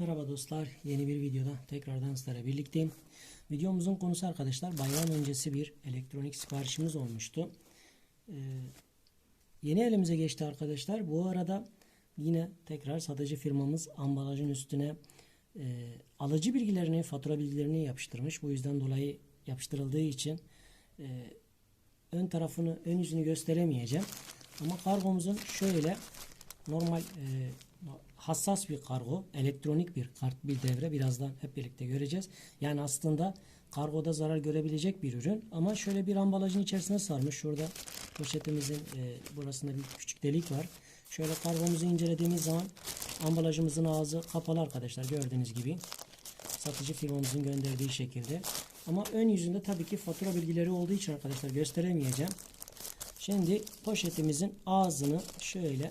Merhaba dostlar, yeni bir videoda tekrardan sizlerle birlikteyim. Videomuzun konusu arkadaşlar bayram öncesi bir elektronik siparişimiz olmuştu. Ee, yeni elimize geçti arkadaşlar. Bu arada yine tekrar satıcı firmamız ambalajın üstüne e, alıcı bilgilerini, fatura bilgilerini yapıştırmış. Bu yüzden dolayı yapıştırıldığı için e, ön tarafını, ön yüzünü gösteremeyeceğim. Ama kargomuzun şöyle normal e, hassas bir kargo, elektronik bir kart bir devre birazdan hep birlikte göreceğiz. Yani aslında kargoda zarar görebilecek bir ürün ama şöyle bir ambalajın içerisine sarmış. Şurada poşetimizin e, burasında bir küçük delik var. Şöyle kargomuzu incelediğimiz zaman ambalajımızın ağzı kapalı arkadaşlar gördüğünüz gibi. Satıcı firmamızın gönderdiği şekilde. Ama ön yüzünde tabii ki fatura bilgileri olduğu için arkadaşlar gösteremeyeceğim. Şimdi poşetimizin ağzını şöyle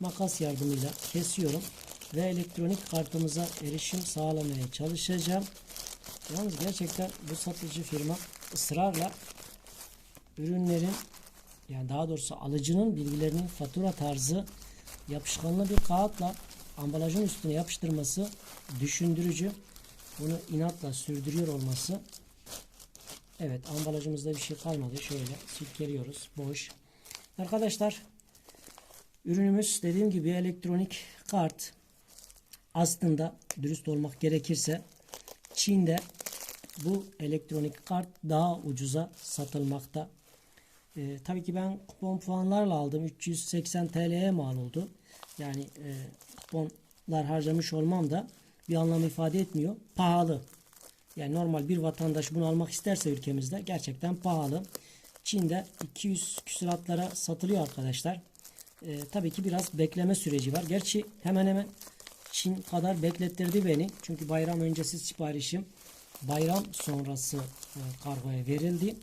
makas yardımıyla kesiyorum ve elektronik kartımıza erişim sağlamaya çalışacağım. Yalnız gerçekten bu satıcı firma ısrarla ürünlerin yani daha doğrusu alıcının bilgilerinin fatura tarzı yapışkanlı bir kağıtla ambalajın üstüne yapıştırması düşündürücü. Bunu inatla sürdürüyor olması Evet ambalajımızda bir şey kalmadı. Şöyle silkeliyoruz. Boş. Arkadaşlar ürünümüz dediğim gibi elektronik kart. Aslında dürüst olmak gerekirse Çin'de bu elektronik kart daha ucuza satılmakta. Ee, tabii ki ben kupon puanlarla aldım. 380 TL'ye mal oldu. Yani e, kuponlar harcamış olmam da bir anlam ifade etmiyor. Pahalı. Yani normal bir vatandaş bunu almak isterse ülkemizde gerçekten pahalı. Çin'de 200 küsuratlara satılıyor arkadaşlar. Ee, tabii ki biraz bekleme süreci var. Gerçi hemen hemen Çin kadar beklettirdi beni. Çünkü bayram öncesi siparişim bayram sonrası e, kargoya verildi.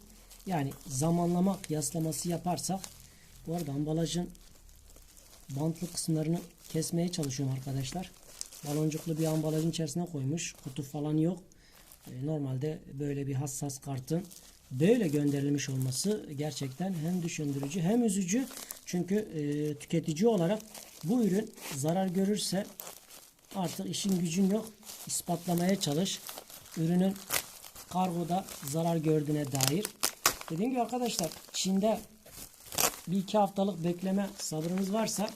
Yani zamanlama kıyaslaması yaparsak bu arada ambalajın bantlı kısımlarını kesmeye çalışıyorum arkadaşlar. Baloncuklu bir ambalajın içerisine koymuş. Kutu falan yok. E, Normalde böyle bir hassas kartın böyle gönderilmiş olması gerçekten hem düşündürücü hem üzücü. Çünkü e, tüketici olarak bu ürün zarar görürse artık işin gücün yok. ispatlamaya çalış. Ürünün kargoda zarar gördüğüne dair. Dediğim gibi arkadaşlar Çin'de bir iki haftalık bekleme sabrınız varsa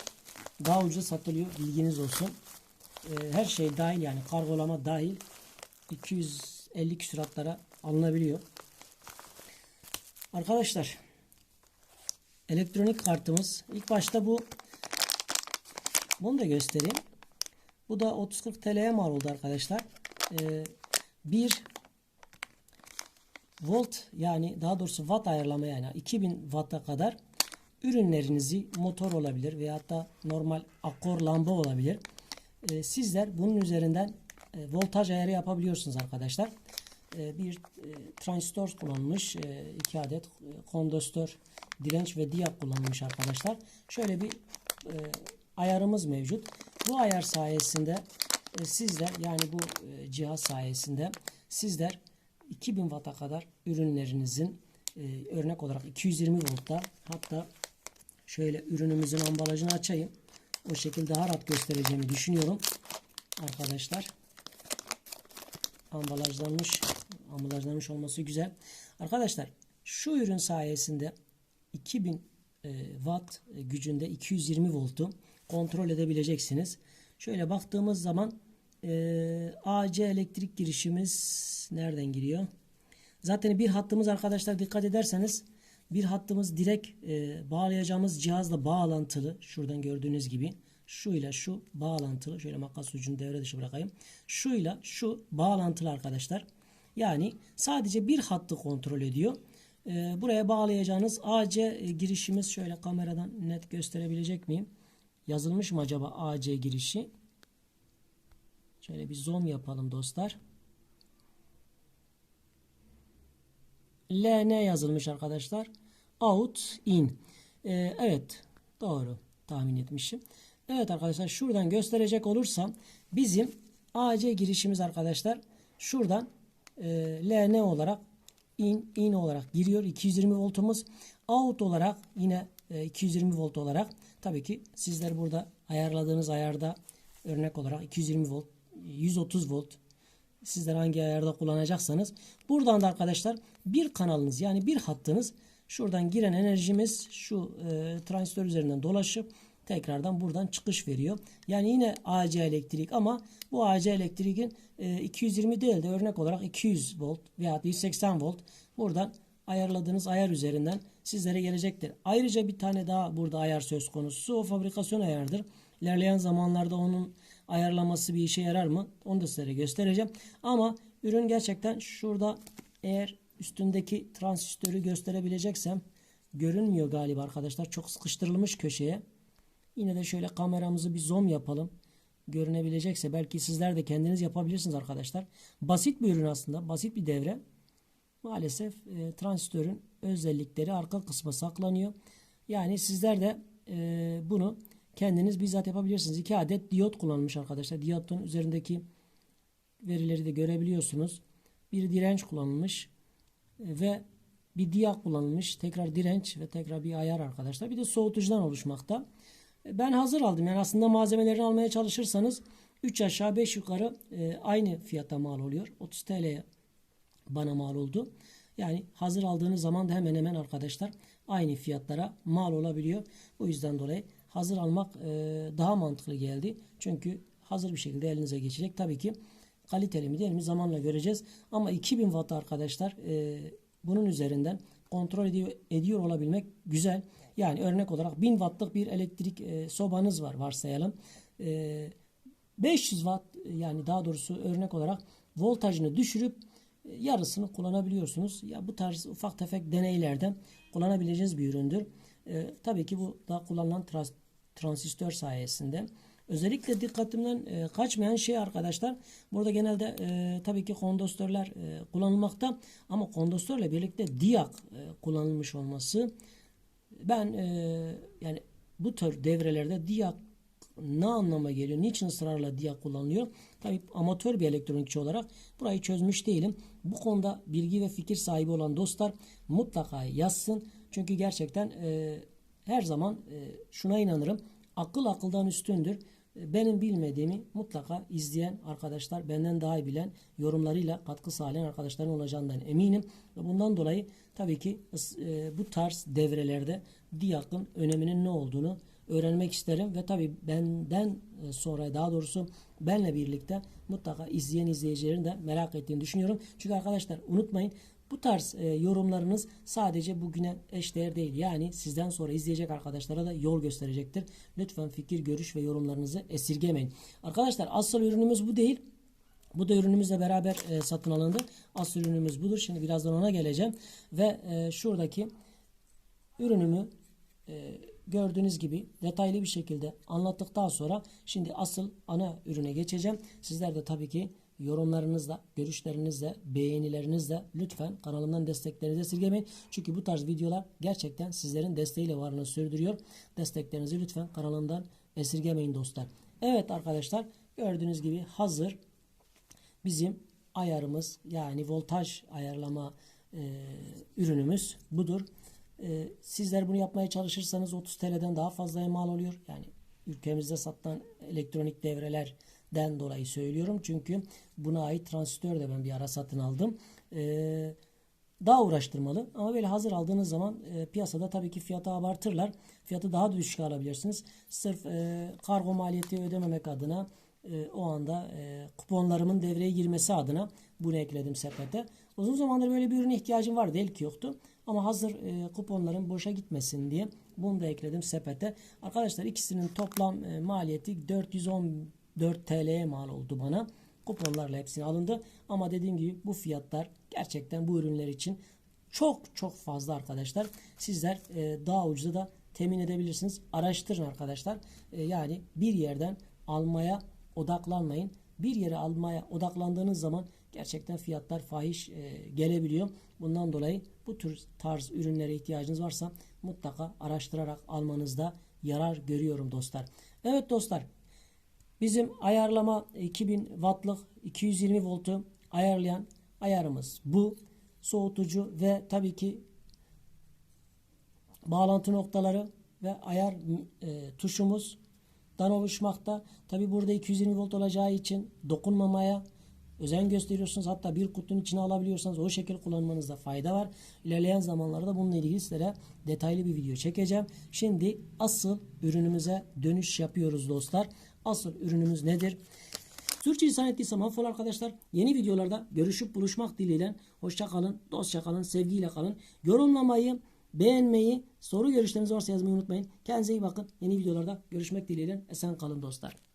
daha ucuz satılıyor. Bilginiz olsun. E, her şey dahil yani kargolama dahil 250 küsuratlara alınabiliyor. Arkadaşlar elektronik kartımız ilk başta bu bunu da göstereyim. Bu da 30-40 TL'ye mal oldu arkadaşlar. Ee, bir volt yani daha doğrusu watt ayarlama yani 2000 watt'a kadar ürünlerinizi motor olabilir veya da normal akor lamba olabilir. Ee, sizler bunun üzerinden e, voltaj ayarı yapabiliyorsunuz arkadaşlar. E, bir e, transistör kullanılmış. E, iki adet e, kondensatör, direnç ve diyak kullanılmış arkadaşlar. Şöyle bir e, ayarımız mevcut. Bu ayar sayesinde e, sizler yani bu e, cihaz sayesinde sizler 2000 Watt'a kadar ürünlerinizin e, örnek olarak 220 voltta hatta şöyle ürünümüzün ambalajını açayım. O şekilde daha rahat göstereceğimi düşünüyorum. Arkadaşlar ambalajlanmış ambalajlanmış olması güzel. Arkadaşlar şu ürün sayesinde 2000 e, watt gücünde 220 voltu kontrol edebileceksiniz. Şöyle baktığımız zaman e, AC elektrik girişimiz nereden giriyor? Zaten bir hattımız arkadaşlar dikkat ederseniz bir hattımız direkt e, bağlayacağımız cihazla bağlantılı. Şuradan gördüğünüz gibi şu ile şu bağlantılı. Şöyle makas ucunu devre dışı bırakayım. Şu ile şu bağlantılı arkadaşlar. Yani sadece bir hattı kontrol ediyor. Ee, buraya bağlayacağınız AC e, girişimiz şöyle kameradan net gösterebilecek miyim? Yazılmış mı acaba AC girişi? Şöyle bir zoom yapalım dostlar. LN yazılmış arkadaşlar. Out, in. Ee, evet doğru tahmin etmişim. Evet arkadaşlar şuradan gösterecek olursam bizim AC girişimiz arkadaşlar şuradan e, LN olarak in, in olarak giriyor. 220 voltumuz. Out olarak yine e, 220 volt olarak tabii ki sizler burada ayarladığınız ayarda Örnek olarak 220 volt, 130 volt sizler hangi ayarda kullanacaksanız buradan da arkadaşlar bir kanalınız yani bir hattınız şuradan giren enerjimiz şu e, transistör üzerinden dolaşıp tekrardan buradan çıkış veriyor. Yani yine AC elektrik ama bu AC elektriğin e, 220 değil de örnek olarak 200 volt veya 180 volt buradan ayarladığınız ayar üzerinden sizlere gelecektir. Ayrıca bir tane daha burada ayar söz konusu. O fabrikasyon ayardır. İlerleyen zamanlarda onun ayarlaması bir işe yarar mı? Onu da sizlere göstereceğim. Ama ürün gerçekten şurada eğer üstündeki transistörü gösterebileceksem görünmüyor galiba arkadaşlar. Çok sıkıştırılmış köşeye. Yine de şöyle kameramızı bir zoom yapalım. Görünebilecekse belki sizler de kendiniz yapabilirsiniz arkadaşlar. Basit bir ürün aslında. Basit bir devre. Maalesef e, transistörün özellikleri arka kısma saklanıyor. Yani sizler de e, bunu kendiniz bizzat yapabilirsiniz. 2 adet diyot kullanılmış arkadaşlar. Diyotun üzerindeki verileri de görebiliyorsunuz. Bir direnç kullanılmış e, ve bir diyak kullanılmış. Tekrar direnç ve tekrar bir ayar arkadaşlar. Bir de soğutucudan oluşmakta. E, Ben hazır aldım. Yani aslında malzemelerini almaya çalışırsanız 3 aşağı 5 yukarı e, aynı fiyata mal oluyor. 30 TL'ye bana mal oldu. Yani hazır aldığınız zaman da hemen hemen arkadaşlar aynı fiyatlara mal olabiliyor. O yüzden dolayı hazır almak e, daha mantıklı geldi. Çünkü hazır bir şekilde elinize geçecek. Tabii ki kaliteli mi değil mi zamanla göreceğiz. Ama 2000 watt arkadaşlar e, bunun üzerinden kontrol ediyor, ediyor olabilmek güzel. Yani örnek olarak 1000 wattlık bir elektrik e, sobanız var varsayalım. E, 500 watt yani daha doğrusu örnek olarak voltajını düşürüp e, yarısını kullanabiliyorsunuz. Ya bu tarz ufak tefek deneylerden kullanabileceğiniz bir üründür. E, tabii ki bu da kullanılan trans, transistör sayesinde. Özellikle dikkatimden e, kaçmayan şey arkadaşlar. Burada genelde e, tabii ki kondensatörler e, kullanılmakta ama kondensatörle birlikte diyak e, kullanılmış olması ben e, yani bu tür devrelerde diyak ne anlama geliyor? Niçin ısrarla diyak kullanılıyor? Tabii amatör bir elektronikçi olarak burayı çözmüş değilim. Bu konuda bilgi ve fikir sahibi olan dostlar mutlaka yazsın. Çünkü gerçekten e, her zaman e, şuna inanırım. Akıl akıldan üstündür. Benim bilmediğimi mutlaka izleyen arkadaşlar, benden daha iyi bilen, yorumlarıyla katkı sağlayan arkadaşların olacağından eminim. Bundan dolayı tabii ki e, bu tarz devrelerde diyakın öneminin ne olduğunu öğrenmek isterim ve tabii benden e, sonra daha doğrusu benle birlikte mutlaka izleyen izleyicilerin de merak ettiğini düşünüyorum. Çünkü arkadaşlar unutmayın bu tarz e, yorumlarınız sadece bugüne eşdeğer değil. Yani sizden sonra izleyecek arkadaşlara da yol gösterecektir. Lütfen fikir, görüş ve yorumlarınızı esirgemeyin. Arkadaşlar asıl ürünümüz bu değil. Bu da ürünümüzle beraber e, satın alındı. Asıl ürünümüz budur. Şimdi birazdan ona geleceğim. Ve e, şuradaki ürünümü e, gördüğünüz gibi detaylı bir şekilde anlattıktan sonra şimdi asıl ana ürüne geçeceğim. Sizler de tabii ki yorumlarınızla, görüşlerinizle, beğenilerinizle lütfen kanalımdan desteklerinizi esirgemeyin. Çünkü bu tarz videolar gerçekten sizlerin desteğiyle varlığını sürdürüyor. Desteklerinizi lütfen kanalımdan esirgemeyin dostlar. Evet arkadaşlar gördüğünüz gibi hazır bizim ayarımız yani voltaj ayarlama e, ürünümüz budur. E, sizler bunu yapmaya çalışırsanız 30 TL'den daha fazla mal oluyor. Yani ülkemizde satılan elektronik devrelerden dolayı söylüyorum. Çünkü buna ait transistör de ben bir ara satın aldım. E, daha uğraştırmalı ama böyle hazır aldığınız zaman e, piyasada tabii ki fiyatı abartırlar. Fiyatı daha düşük alabilirsiniz. Sırf e, kargo maliyeti ödememek adına e, o anda e, kuponlarımın devreye girmesi adına bunu ekledim sepete. Uzun zamandır böyle bir ürüne ihtiyacım vardı. Değil ki yoktu. Ama hazır e, kuponların boşa gitmesin diye bunu da ekledim sepete. Arkadaşlar ikisinin toplam e, maliyeti 414 TL'ye mal oldu bana. Kuponlarla hepsini alındı. Ama dediğim gibi bu fiyatlar gerçekten bu ürünler için çok çok fazla arkadaşlar. Sizler e, daha ucuza da temin edebilirsiniz. Araştırın arkadaşlar. E, yani bir yerden almaya odaklanmayın. Bir yere almaya odaklandığınız zaman gerçekten fiyatlar fahiş e, gelebiliyor. Bundan dolayı bu tür tarz ürünlere ihtiyacınız varsa mutlaka araştırarak almanızda yarar görüyorum dostlar. Evet dostlar bizim ayarlama 2000 wattlık 220 voltu ayarlayan ayarımız bu. Soğutucu ve tabii ki bağlantı noktaları ve ayar e, tuşumuz volttan oluşmakta. Tabi burada 220 volt olacağı için dokunmamaya özen gösteriyorsunuz. Hatta bir kutunun içine alabiliyorsanız o şekil kullanmanızda fayda var. İlerleyen zamanlarda bununla ilgili sizlere detaylı bir video çekeceğim. Şimdi asıl ürünümüze dönüş yapıyoruz dostlar. Asıl ürünümüz nedir? Sürçülisan ettiysem affola arkadaşlar. Yeni videolarda görüşüp buluşmak dileğiyle. Hoşça kalın, dostça kalın, sevgiyle kalın. Yorumlamayı, beğenmeyi, soru görüşleriniz varsa yazmayı unutmayın. Kendinize iyi bakın. Yeni videolarda görüşmek dileğiyle. Esen kalın dostlar.